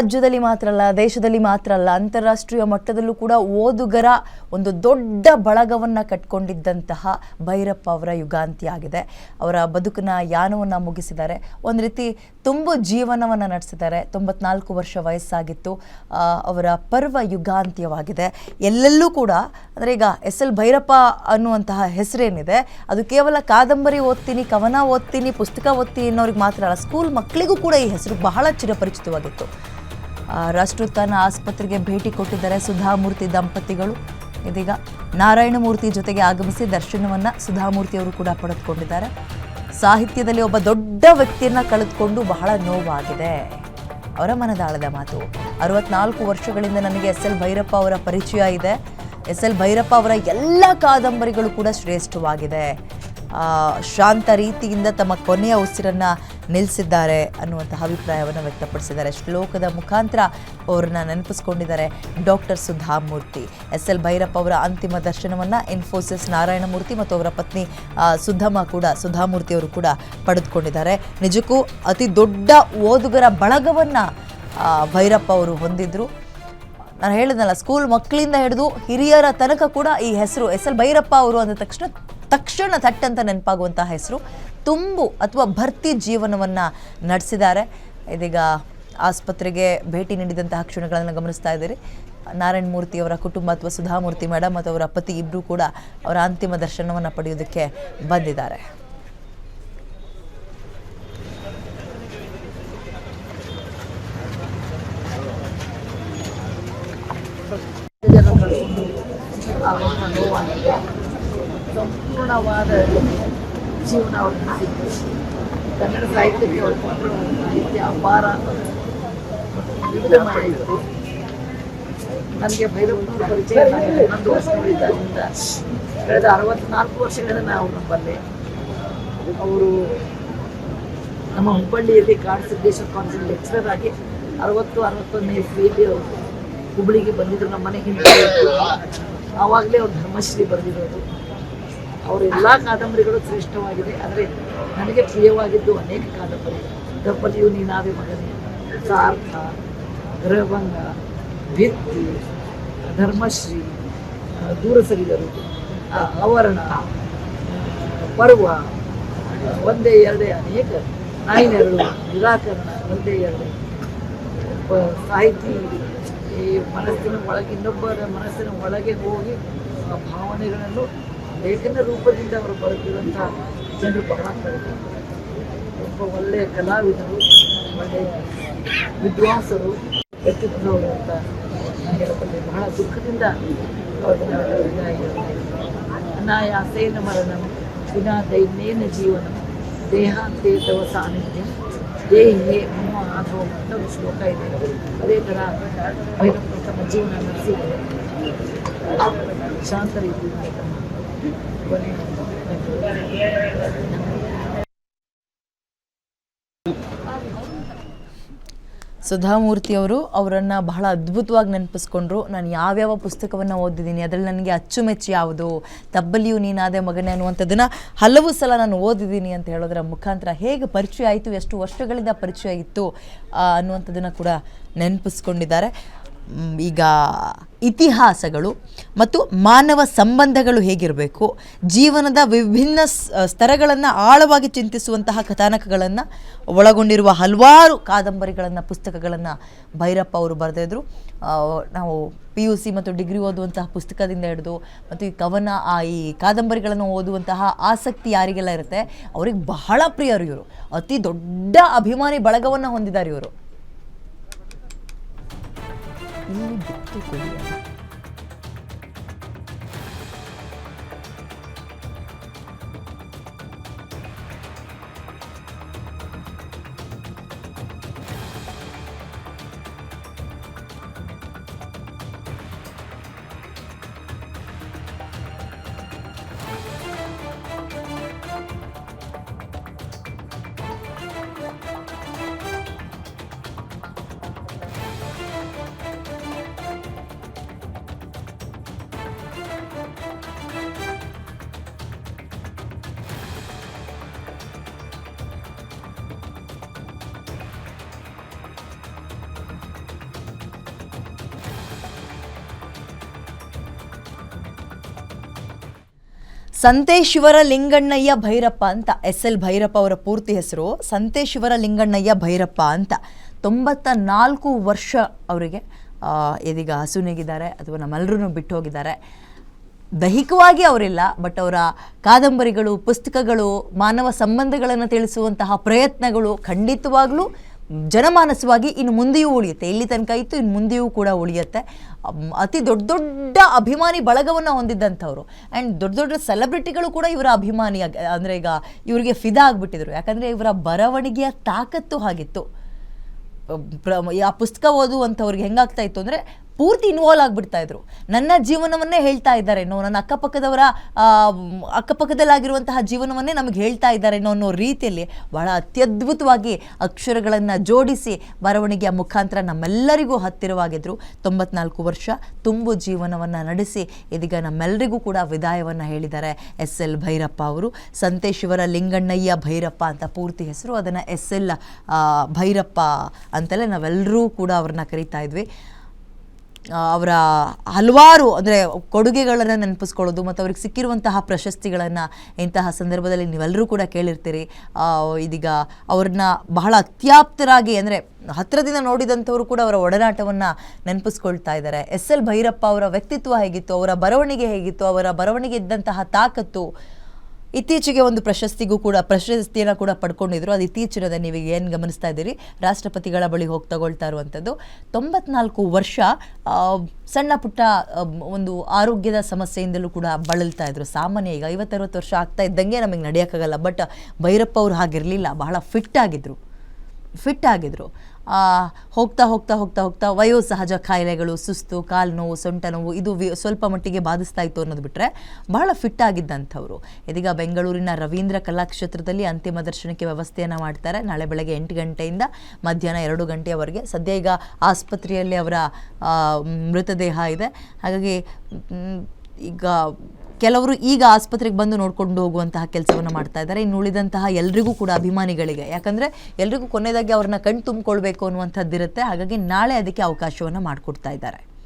ರಾಜ್ಯದಲ್ಲಿ ಮಾತ್ರ ಅಲ್ಲ, ದೇಶದಲ್ಲಿ ಮಾತ್ರ ಅಲ್ಲ, ಅಂತಾರಾಷ್ಟ್ರೀಯ ಮಟ್ಟದಲ್ಲೂ ಕೂಡ ಓದುಗರ ಒಂದು ದೊಡ್ಡ ಬಳಗವನ್ನು ಕಟ್ಕೊಂಡಿದ್ದಂತಹ ಭೈರಪ್ಪ ಅವರ ಯುಗಾಂತಿ ಆಗಿದೆ. ಅವರ ಬದುಕಿನ ಯಾನವನ್ನು ಮುಗಿಸಿದ್ದಾರೆ. ಒಂದು ರೀತಿ ತುಂಬ ಜೀವನವನ್ನು ನಡೆಸಿದ್ದಾರೆ. ತೊಂಬತ್ನಾಲ್ಕು ವರ್ಷ ವಯಸ್ಸಾಗಿತ್ತು. ಅವರ ಪರ್ವ ಯುಗಾಂತ್ಯವಾಗಿದೆ. ಎಲ್ಲೆಲ್ಲೂ ಕೂಡ, ಅಂದರೆ ಈಗ ಎಸ್ ಎಲ್ ಭೈರಪ್ಪ ಅನ್ನುವಂತಹ ಹೆಸರೇನಿದೆ, ಅದು ಕೇವಲ ಕಾದಂಬರಿ ಓದ್ತೀನಿ, ಕವನ ಓದ್ತೀನಿ, ಪುಸ್ತಕ ಓದ್ತೀನಿ ಅನ್ನೋರಿಗೆ ಮಾತ್ರ ಅಲ್ಲ, ಸ್ಕೂಲ್ ಮಕ್ಕಳಿಗೂ ಕೂಡ ಈ ಹೆಸರು ಬಹಳ ಚಿರಪರಿಚಿತವಾಗಿತ್ತು. ರಾಷ್ಟ್ರೋತ್ಥಾನ ಆಸ್ಪತ್ರೆಗೆ ಭೇಟಿ ಕೊಟ್ಟಿದ್ದಾರೆ ಸುಧಾಮೂರ್ತಿ ದಂಪತಿಗಳು. ಇದೀಗ ನಾರಾಯಣಮೂರ್ತಿ ಜೊತೆಗೆ ಆಗಮಿಸಿ ದರ್ಶನವನ್ನ ಸುಧಾಮೂರ್ತಿ ಅವರು ಕೂಡ ಪಡೆದುಕೊಂಡಿದ್ದಾರೆ. ಸಾಹಿತ್ಯದಲ್ಲಿ ಒಬ್ಬ ದೊಡ್ಡ ವ್ಯಕ್ತಿಯನ್ನ ಕಳೆದುಕೊಂಡು ಬಹಳ ನೋವಾಗಿದೆ. ಅವರ ಮನದಾಳದ ಮಾತು, ಅರವತ್ನಾಲ್ಕು ವರ್ಷಗಳಿಂದ ನನಗೆ ಎಸ್ ಎಲ್ ಭೈರಪ್ಪ ಅವರ ಪರಿಚಯ ಇದೆ. ಎಸ್ ಎಲ್ ಭೈರಪ್ಪ ಅವರ ಎಲ್ಲ ಕಾದಂಬರಿಗಳು ಕೂಡ ಶ್ರೇಷ್ಠವಾಗಿದೆ. ಶಾಂತ ರೀತಿಯಿಂದ ತಮ್ಮ ಕೊನೆಯ ಉಸಿರನ್ನ ನಿಲ್ಲಿಸಿದ್ದಾರೆ ಅನ್ನುವಂತಹ ಅಭಿಪ್ರಾಯವನ್ನು ವ್ಯಕ್ತಪಡಿಸಿದ್ದಾರೆ. ಶ್ಲೋಕದ ಮುಖಾಂತರ ಅವರನ್ನ ನೆನಪಿಸ್ಕೊಂಡಿದ್ದಾರೆ doctor Sudha Murthy. S L Bhyrappa ಅವರ ಅಂತಿಮ ದರ್ಶನವನ್ನು ಇನ್ಫೋಸಿಸ್ ನಾರಾಯಣಮೂರ್ತಿ ಮತ್ತು ಅವರ ಪತ್ನಿ ಸುಧಮ್ಮ ಕೂಡ, ಸುಧಾಮೂರ್ತಿ ಅವರು ಕೂಡ ಪಡೆದುಕೊಂಡಿದ್ದಾರೆ. ನಿಜಕ್ಕೂ ಅತಿ ದೊಡ್ಡ ಓದುಗರ ಬಳಗವನ್ನು ಭೈರಪ್ಪ ಅವರು ಹೊಂದಿದ್ರು. ನಾನು ಹೇಳಿದ್ನಲ್ಲ ಸ್ಕೂಲ್ ಮಕ್ಕಳಿಂದ ಹಿಡಿದು ಹಿರಿಯರ ತನಕ ಕೂಡ ಈ ಹೆಸರು ಎಸ್ ಎಲ್ ಭೈರಪ್ಪ ಅವರು ಅಂದ ತಕ್ಷಣ ತಕ್ಷಣ ಥಟ್ಟಂತ ನೆನಪಾಗುವಂಥ ಹೆಸರು ತುಂಬು ಅಥವಾ ಭರ್ತಿ ಜೀವನವನ್ನು ನಡೆಸಿದ್ದಾರೆ. ಇದೀಗ ಆಸ್ಪತ್ರೆಗೆ ಭೇಟಿ ನೀಡಿದಂತಹ ಕ್ಷಣಗಳನ್ನು ಗಮನಿಸ್ತಾ ಇದ್ದೀರಿ. ನಾರಾಯಣ ಮೂರ್ತಿ ಅವರ ಕುಟುಂಬ ಅಥವಾ ಸುಧಾಮೂರ್ತಿ ಮೇಡಮ್ ಮತ್ತು ಅವರ ಪತಿ ಇಬ್ಬರೂ ಕೂಡ ಅವರ ಅಂತಿಮ ದರ್ಶನವನ್ನು ಪಡೆಯೋದಕ್ಕೆ ಬಂದಿದ್ದಾರೆ. ಸಂಪೂರ್ಣವಾದ ಜೀವನ ಅವ್ರು ನಡೆಸಿದ್ರು ಕನ್ನಡ ಸಾಹಿತ್ಯಕ್ಕೆ ಕೊಟ್ಟರು ಸಾಹಿತ್ಯ ಅಪಾರ ವಿವಿಧ ಮಾಡಿದ್ರು ನನಗೆ ಭೈರಪ್ಪನವ್ರ ಪರಿಚಯ ನನಗೆ ಹನ್ನೊಂದು ವರ್ಷಗಳಿದ್ದಾಗಿಂದ ಕಳೆದ ಅರವತ್ನಾಲ್ಕು ವರ್ಷಗಳಿಂದ ನಾವು ನಮ್ಮಲ್ಲಿ ಅವರು ನಮ್ಮ ಹುಬ್ಬಳ್ಳಿಯಲ್ಲಿ ಕಾಡ್ ಸಿದ್ದೇಶ್ವರ ಕಾಲೇಜಲ್ಲಿ ಲೆಕ್ಚರರ್ ಆಗಿ ಅರವತ್ತು, ಅರವತ್ತೊಂದನೇ ಇಸ್ವಿಯಲ್ಲಿ ಅವರು ಹುಬ್ಬಳ್ಳಿಗೆ ಬಂದಿದ್ರು. ನಮ್ಮ ಮನೆ ಹಿಂದೆ ಆವಾಗಲೇ ಅವ್ರು ಧರ್ಮಶ್ರೀ ಬರೆದಿರೋದು. ಅವರ ಎಲ್ಲ ಕಾದಂಬರಿಗಳು ಶ್ರೇಷ್ಠವಾಗಿದೆ. ಆದರೆ ನನಗೆ ಪ್ರಿಯವಾಗಿದ್ದು ಅನೇಕ ಕಾದಂಬರಿ. ದಪ್ಪಲಿಯು ನೀನಾದೆ ಮಗನೇ. ಸಾರ್ಥ, ಗೃಹಭಂಗ, ಭಿತ್ತಿ, ಧರ್ಮಶ್ರೀ ದೂರ ಸರಿದರು. ಆವರಣ, ಪರ್ವ, ಒಂದೇ ಎರಡೇ ಅನೇಕ ನಾಯಿನೆರಡು ನಿರಾಕರಣ, ಒಂದೇ ಎರಡೇ. ಸಾಹಿತಿ, ಈ ಮನಸ್ಸಿನ ಒಳಗೆ ಇನ್ನೊಬ್ಬರ ಮನಸ್ಸಿನ ಒಳಗೆ ಹೋಗಿ ಭಾವನೆಗಳನ್ನು ಲೇಖನ ರೂಪದಿಂದ ಅವರು ಬರೆದಿರುವಂಥ ಜನರು ಬಹಳ ಕಡಿಮೆ. ಒಬ್ಬ ಒಳ್ಳೆಯ ಕಲಾವಿದರು, ಒಳ್ಳೆಯ ವಿದ್ವಾಂಸರು ವ್ಯಕ್ತಿತ್ವವರು ಅಂತ ಹೇಳಬಲ್ಲಿ ಬಹಳ ದುಃಖದಿಂದ ಅನಾಯಾಸೇನ ಮರಣಂ, ವಿನಾ ದೈನ್ಯೇನ ಜೀವನ ದೇಹಾಂತೆ ತವ ಸಾನ್ನಿಧ್ಯ ದೇಹಿಯೇ ಮಮ್ಮ ಆಗೋ ಅಂತ ಒಂದು ಶ್ಲೋಕ ಇದೆ. ಅದೇ ಥರ ಭೈರಪ್ಪ ತಮ್ಮ ಜೀವನ ನಡೆಸಿದ್ದಾರೆ. ಶಾಂತ ರೀತಿಯಿಂದ ಸುಧಾಮೂರ್ತಿ ಅವರು ಅವರನ್ನು ಬಹಳ ಅದ್ಭುತವಾಗಿ ನೆನಪಿಸ್ಕೊಂಡ್ರು. ನಾನು ಯಾವ್ಯಾವ ಪುಸ್ತಕವನ್ನು ಓದಿದ್ದೀನಿ, ಅದರಲ್ಲಿ ನನಗೆ ಅಚ್ಚುಮೆಚ್ಚು ಯಾವುದು, ತಬ್ಬಲಿಯು ನೀನಾದೆ ಮಗನೇ ಅನ್ನುವಂಥದ್ದನ್ನು ಹಲವು ಸಲ ನಾನು ಓದಿದ್ದೀನಿ ಅಂತ ಹೇಳೋದರ ಮುಖಾಂತರ ಹೇಗೆ ಪರಿಚಯ ಆಯಿತು, ಎಷ್ಟು ವರ್ಷಗಳಿಂದ ಪರಿಚಯ ಇತ್ತು ಅನ್ನುವಂಥದ್ದನ್ನು ಕೂಡ ನೆನಪಿಸ್ಕೊಂಡಿದ್ದಾರೆ. ಈಗ ಇತಿಹಾಸಗಳು ಮತ್ತು ಮಾನವ ಸಂಬಂಧಗಳು ಹೇಗಿರಬೇಕು, ಜೀವನದ ವಿಭಿನ್ನ ಸ್ತರಗಳನ್ನು ಆಳವಾಗಿ ಚಿಂತಿಸುವಂತಹ ಕಥಾನಕಗಳನ್ನು ಒಳಗೊಂಡಿರುವ ಹಲವಾರು ಕಾದಂಬರಿಗಳನ್ನು, ಪುಸ್ತಕಗಳನ್ನು ಭೈರಪ್ಪ ಅವರು ಬರೆದಿದ್ರು. ನಾವು ಪಿ ಯು ಸಿ ಮತ್ತು ಡಿಗ್ರಿ ಓದುವಂತಹ ಪುಸ್ತಕದಿಂದ ಹಿಡಿದು ಮತ್ತು ಈ ಕವನ, ಆ, ಈ ಕಾದಂಬರಿಗಳನ್ನು ಓದುವಂತಹ ಆಸಕ್ತಿ ಯಾರಿಗೆಲ್ಲ ಇರುತ್ತೆ, ಅವ್ರಿಗೆ ಬಹಳ ಪ್ರಿಯರು ಇವರು. ಅತಿ ದೊಡ್ಡ ಅಭಿಮಾನಿ ಬಳಗವನ್ನು ಹೊಂದಿದ್ದಾರೆ ಇವರು. ಇಲ್ಲಿ ಬಿತ್ತು ಕೊಡಿ ಅಂತ. ಸಂತೇಶ್ವರ ಲಿಂಗಣ್ಣಯ್ಯ ಭೈರಪ್ಪ ಅಂತ, ಎಸ್ ಎಲ್ ಭೈರಪ್ಪ ಅವರ ಪೂರ್ತಿ ಹೆಸರು ಸಂತೇಶ್ವರ ಲಿಂಗಣ್ಣಯ್ಯ ಭೈರಪ್ಪ ಅಂತ. ತೊಂಬತ್ತ ನಾಲ್ಕು ವರ್ಷ ಅವರಿಗೆ ಇದೀಗ ಹಸುನಿಗಿದ್ದಾರೆ ಅಥವಾ ನಮ್ಮೆಲ್ಲರೂ ಬಿಟ್ಟು ಹೋಗಿದ್ದಾರೆ ದೈಹಿಕವಾಗಿ ಅವರಿಲ್ಲ, ಬಟ್ ಅವರ ಕಾದಂಬರಿಗಳು, ಪುಸ್ತಕಗಳು, ಮಾನವ ಸಂಬಂಧಗಳನ್ನು ತಿಳಿಸುವಂತಹ ಪ್ರಯತ್ನಗಳು ಖಂಡಿತವಾಗ್ಲೂ ಜನಮಾನಸವಾಗಿ ಇನ್ನು ಮುಂದೆಯೂ ಉಳಿಯುತ್ತೆ. ಇಲ್ಲಿ ತನಕ ಇತ್ತು, ಇನ್ನು ಮುಂದೆಯೂ ಕೂಡ ಉಳಿಯುತ್ತೆ. ಅತಿ ದೊಡ್ಡ ದೊಡ್ಡ ಅಭಿಮಾನಿ ಬಳಗವನ್ನು ಹೊಂದಿದ್ದಂಥವ್ರು. ಆ್ಯಂಡ್ ದೊಡ್ಡ ದೊಡ್ಡ ಸೆಲೆಬ್ರಿಟಿಗಳು ಕೂಡ ಇವರ ಅಭಿಮಾನಿ ಅಂದರೆ ಈಗ ಇವರಿಗೆ ಫಿದಾ ಆಗಿಬಿಟ್ಟಿದ್ರು. ಯಾಕಂದರೆ ಇವರ ಬರವಣಿಗೆಯ ತಾಕತ್ತು ಹಾಗಿತ್ತು. ಪ್ರ- ಆ ಪುಸ್ತಕ ಓದುವಂಥವ್ರಿಗೆ ಹೆಂಗಾಗ್ತಾ ಇತ್ತು ಅಂದರೆ ಪೂರ್ತಿ ಇನ್ವಾಲ್ವ್ ಆಗಿಬಿಡ್ತಾ ಇದ್ರು. ನನ್ನ ಜೀವನವನ್ನೇ ಹೇಳ್ತಾ ಇದ್ದಾರೆ ನೋ ನನ್ನ ಅಕ್ಕಪಕ್ಕದವರ ಅಕ್ಕಪಕ್ಕದಲ್ಲಾಗಿರುವಂತಹ ಜೀವನವನ್ನೇ ನಮಗೆ ಹೇಳ್ತಾ ಇದ್ದಾರೇನೋ ಅನ್ನೋ ರೀತಿಯಲ್ಲಿ ಬಹಳ ಅತ್ಯದ್ಭುತವಾಗಿ ಅಕ್ಷರಗಳನ್ನು ಜೋಡಿಸಿ ಬರವಣಿಗೆಯ ಮುಖಾಂತರ ನಮ್ಮೆಲ್ಲರಿಗೂ ಹತ್ತಿರವಾಗಿದ್ದರು ತೊಂಬತ್ನಾಲ್ಕು ವರ್ಷ ತುಂಬು ಜೀವನವನ್ನು ನಡೆಸಿ ಇದೀಗ ನಮ್ಮೆಲ್ಲರಿಗೂ ಕೂಡ ವಿದಾಯವನ್ನು ಹೇಳಿದ್ದಾರೆ ಎಸ್ ಎಲ್ ಭೈರಪ್ಪ ಅವರು. ಸಂತೇಶ್ವರ ಲಿಂಗಣ್ಣಯ್ಯ ಭೈರಪ್ಪ ಅಂತ ಪೂರ್ತಿ ಹೆಸರು. ಅದನ್ನು ಎಸ್ ಎಲ್ ಭೈರಪ್ಪ ಅಂತಲೇ ನಾವೆಲ್ಲರೂ ಕೂಡ ಅವ್ರನ್ನ ಕರಿತಾ ಇದ್ವಿ. ಅವರ ಹಲವಾರು ಅಂದರೆ ಕೊಡುಗೆಗಳನ್ನು ನೆನಪಿಸ್ಕೊಳ್ಳೋದು ಮತ್ತು ಅವ್ರಿಗೆ ಸಿಕ್ಕಿರುವಂತಹ ಪ್ರಶಸ್ತಿಗಳನ್ನು ಇಂತಹ ಸಂದರ್ಭದಲ್ಲಿ ನೀವೆಲ್ಲರೂ ಕೂಡ ಕೇಳಿರ್ತೀರಿ. ಇದೀಗ ಅವ್ರನ್ನ ಬಹಳ ಅತ್ಯಾಪ್ತರಾಗಿ ಅಂದರೆ ಹತ್ತಿರದಿಂದ ನೋಡಿದಂಥವರು ಕೂಡ ಅವರ ಒಡನಾಟವನ್ನು ನೆನಪಿಸ್ಕೊಳ್ತಾ ಇದ್ದಾರೆ. ಎಸ್ ಎಲ್ ಭೈರಪ್ಪ ಅವರ ವ್ಯಕ್ತಿತ್ವ ಹೇಗಿತ್ತು, ಅವರ ಬರವಣಿಗೆ ಹೇಗಿತ್ತು, ಅವರ ಬರವಣಿಗೆ ಇದ್ದಂತಹ ತಾಕತ್ತು ಇತ್ತೀಚೆಗೆ ಒಂದು ಪ್ರಶಸ್ತಿಗೂ ಕೂಡ, ಪ್ರಶಸ್ತಿಯನ್ನು ಕೂಡ ಪಡ್ಕೊಂಡಿದ್ರು. ಅದು ಇತ್ತೀಚಿನದ ನೀವು ಏನು ಗಮನಿಸ್ತಾ ಇದ್ದೀರಿ? ರಾಷ್ಟ್ರಪತಿಗಳ ಬಳಿ ಹೋಗಿ ತಗೊಳ್ತಾ ಇರುವಂಥದ್ದು. ತೊಂಬತ್ನಾಲ್ಕು ವರ್ಷ ಸಣ್ಣ ಪುಟ್ಟ ಒಂದು ಆರೋಗ್ಯದ ಸಮಸ್ಯೆಯಿಂದಲೂ ಕೂಡ ಬಳಲ್ತಾ ಇದ್ರು. ಸಾಮಾನ್ಯ ಈಗ ಐವತ್ತರವತ್ತು ವರ್ಷ ಆಗ್ತಾ ಇದ್ದಂಗೆ ನಮಗೆ ನಡೆಯೋಕ್ಕಾಗಲ್ಲ ಬಟ್, ಭೈರಪ್ಪ ಅವರು ಹಾಗಿರಲಿಲ್ಲ. ಬಹಳ ಫಿಟ್ ಆಗಿದ್ರು. ಫಿಟ್ ಆಗಿದ್ರು. ಹೋಗ್ತಾ ಹೋಗ್ತಾ ಹೋಗ್ತಾ ಹೋಗ್ತಾ ವಯೋಸಹಜ ಕಾಯಿಲೆಗಳು, ಸುಸ್ತು, ಕಾಲು ನೋವು, ಸೊಂಟ ನೋವು, ಇದು ಸ್ವಲ್ಪ ಮಟ್ಟಿಗೆ ಬಾಧಿಸ್ತಾ ಇತ್ತು ಅನ್ನೋದು ಬಿಟ್ಟರೆ ಬಹಳ ಫಿಟ್ ಆಗಿದ್ದಂಥವ್ರು. ಇದೀಗ ಬೆಂಗಳೂರಿನ ರವೀಂದ್ರ ಕಲಾಕ್ಷೇತ್ರದಲ್ಲಿ ಅಂತಿಮ ದರ್ಶನಕ್ಕೆ ವ್ಯವಸ್ಥೆಯನ್ನು ಮಾಡ್ತಾರೆ. ನಾಳೆ ಬೆಳಗ್ಗೆ ಎಂಟು ಗಂಟೆಯಿಂದ ಮಧ್ಯಾಹ್ನ ಎರಡು ಗಂಟೆಯವರೆಗೆ. ಸದ್ಯ ಈಗ ಆಸ್ಪತ್ರೆಯಲ್ಲಿ ಅವರ ಮೃತದೇಹ ಇದೆ. ಹಾಗಾಗಿ ಈಗ ಕೆಲವರು ಈಗ ಆಸ್ಪತ್ರೆಗೆ ಬಂದು ನೋಡ್ಕೊಂಡು ಹೋಗುವಂತಹ ಕೆಲಸವನ್ನು ಮಾಡ್ತಾ ಇದ್ದಾರೆ. ಇನ್ನು ಉಳಿದಂತಹ ಎಲ್ರಿಗೂ ಕೂಡ ಅಭಿಮಾನಿಗಳಿಗೆ. ಯಾಕಂದ್ರೆ ಎಲ್ರಿಗೂ ಕೊನೆಯದಾಗಿ ಅವ್ರನ್ನ ಕಣ್ ತುಂಬಿಕೊಳ್ಬೇಕು ಅನ್ನುವಂಥದ್ದಿರುತ್ತೆ. ಹಾಗಾಗಿ ನಾಳೆ ಅದಕ್ಕೆ ಅವಕಾಶವನ್ನು ಮಾಡಿಕೊಡ್ತಾ ಇದ್ದಾರೆ.